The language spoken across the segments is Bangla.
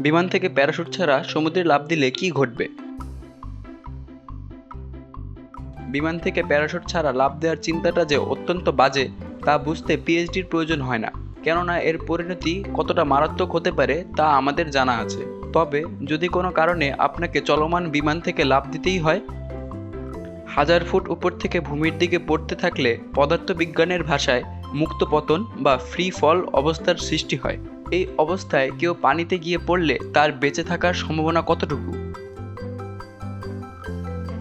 বিমান থেকে প্যারাশুট ছাড়া সমুদ্রে লাভ দিলে কি ঘটবে? বিমান থেকে প্যারাশুট ছাড়া লাভ দেওয়ার চিন্তাটা যে অত্যন্ত বাজে, তা বুঝতে পিএইচডির প্রয়োজন হয় না। কেননা এর পরিণতি কতটা মারাত্মক হতে পারে তা আমাদের জানা আছে। তবে যদি কোনো কারণে আপনাকে চলমান বিমান থেকে লাভ দিতেই হয়, হাজার ফুট উপর থেকে ভূমির দিকে পড়তে থাকলে পদার্থবিজ্ঞানের ভাষায় মুক্ত পতন বা ফ্রি ফল অবস্থার সৃষ্টি হয়। এই অবস্থায় কেউ পানিতে গিয়ে পড়লে তার বেঁচে থাকার সম্ভাবনা কতটুকু?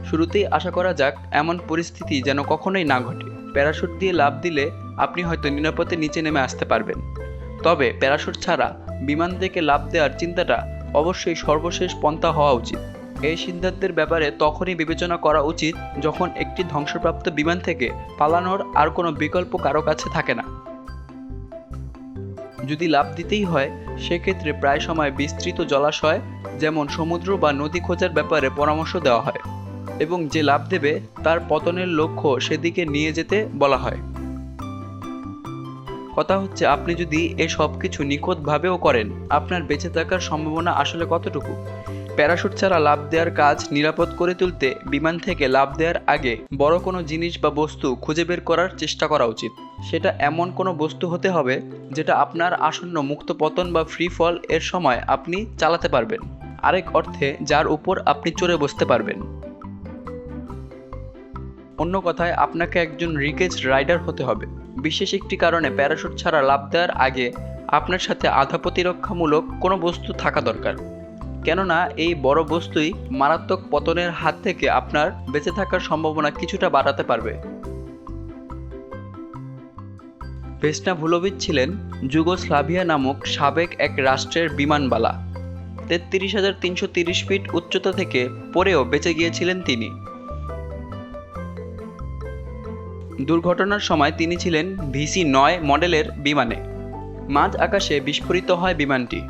শুরুতেই আশা করা যাক, এমন পরিস্থিতি যেন কখনোই না ঘটে। প্যারাশুট দিয়ে লাফ দিলে আপনি হয়তো নিরাপদে নিচে নেমে আসতে পারবেন। তবে প্যারাশুট ছাড়া বিমান থেকে লাফ দেওয়ার চিন্তাটা অবশ্যই সর্বশেষ পন্থা হওয়া উচিত। এই সিদ্ধান্তের ব্যাপারে তখনই বিবেচনা করা উচিত যখন একটি ধ্বংসপ্রাপ্ত বিমান থেকে পালানোর আর কোনো বিকল্প কারও কাছে থাকে না। যদি লাভ দিতেই হয়, সেক্ষেত্রে প্রায় সময় বিস্তৃত জলাশয়, যেমন সমুদ্র বা নদী খোঁজার ব্যাপারে পরামর্শ দেওয়া হয় এবং যে লাভ দেবে, তার পতনের লক্ষ্য সেদিকে নিয়ে যেতে বলা হয়। কথা হচ্ছে, আপনি যদি এ সব কিছু নিখুঁতভাবেও করেন, আপনার বেঁচে থাকার সম্ভাবনা আসলে কতটুকু? প্যারাশুট ছাড়া লাভ দেওয়ার কাজ নিরাপদ করে তুলতে বিমান থেকে লাভ দেওয়ার আগে বড় কোনো জিনিস বা বস্তু খুঁজে বের করার চেষ্টা করা উচিত। সেটা এমন কোনো বস্তু হতে হবে যেটা আপনার আসন্ন মুক্ত পতন বা ফ্রি ফল এর সময় আপনি চালাতে পারবেন। আরেক অর্থে, যার উপর আপনি চড়ে বসতে পারবেন। অন্য কথায়, আপনাকে একজন রিকেজ রাইডার হতে হবে। বিশেষ একটি কারণে প্যারাশুট ছাড়া লাভ দেওয়ার আগে আপনার সাথে আধা প্রতিরক্ষামূলক কোনো বস্তু থাকা দরকার। কেননা এই বড় বস্তুই মারাত্মক পতনের হাত থেকে আপনার বেঁচে থাকার সম্ভাবনা কিছুটা বাড়াতে পারবে। ভেসনা ভুলোভিচ ছিলেন যুগোস্লাভিয়া নামক সাবেক এক রাষ্ট্রের বিমানবালা তেত্রিশ হাজার তিনশো তিরিশ ফিট উচ্চতা থেকে পড়েও বেঁচে গিয়েছিলেন তিনি। দুর্ঘটনার সময় তিনি ছিলেন ভিসি নয় মডেলের বিমানে। মাঝ আকাশে বিস্ফোরিত হয় বিমানটি।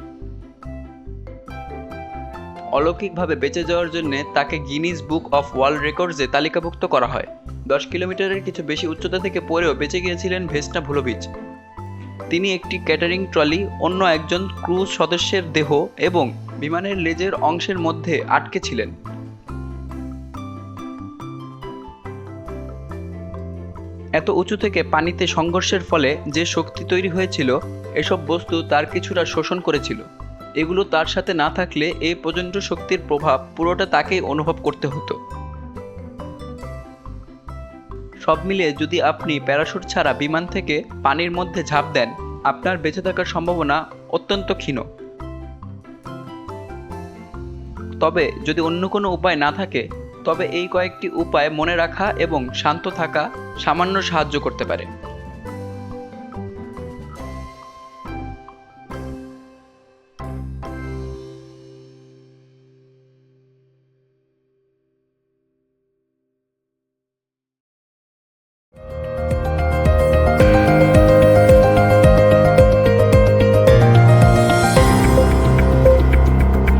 অলৌকিকভাবে বেঁচে যাওয়ার জন্য তাকে গিনিজ বুক অফ ওয়ার্ল্ড রেকর্ডসে তালিকাভুক্ত করা হয়। দশ কিলোমিটারের কিছু বেশি উচ্চতা থেকে পড়েও বেঁচে গিয়েছিলেন ভেসনা ভুলোভিচ তিনি একটি ক্যাটারিং ট্রলি, অন্য একজন ক্রুজ সদস্যের দেহ এবং বিমানের লেজের অংশের মধ্যে আটকে ছিলেন। এত উঁচু থেকে পানিতে সংঘর্ষের ফলে যে শক্তি তৈরি হয়েছিল, এসব বস্তু তার কিছুটা শোষণ করেছিল। এগুলো তার সাথে না থাকলে এই প্রচণ্ড শক্তির প্রভাব পুরোটা তাকেই অনুভব করতে হতো। সব মিলিয়ে যদি আপনি প্যারাশুট ছাড়া বিমান থেকে পানির মধ্যে ঝাঁপ দেন, আপনার বেঁচে থাকার সম্ভাবনা অত্যন্ত ক্ষীণ। তবে যদি অন্য কোনো উপায় না থাকে, তবে এই কয়েকটি উপায় মনে রাখা এবং শান্ত থাকা সামান্য সাহায্য করতে পারে।